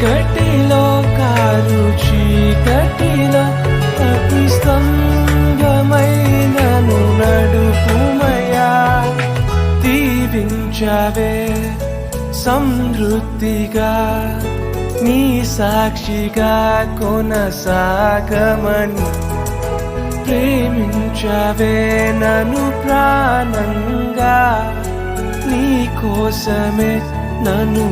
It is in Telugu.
చీకటిలో కారు చీకటిలో అతి స్తంభమైనను నడుపుమయా దీవించవే సమృద్ధిగా నీ సాక్షిగా కొనసాగమని. ప్రేమించవే నన్ను ప్రాణంగా నీ కోసమే నన్ను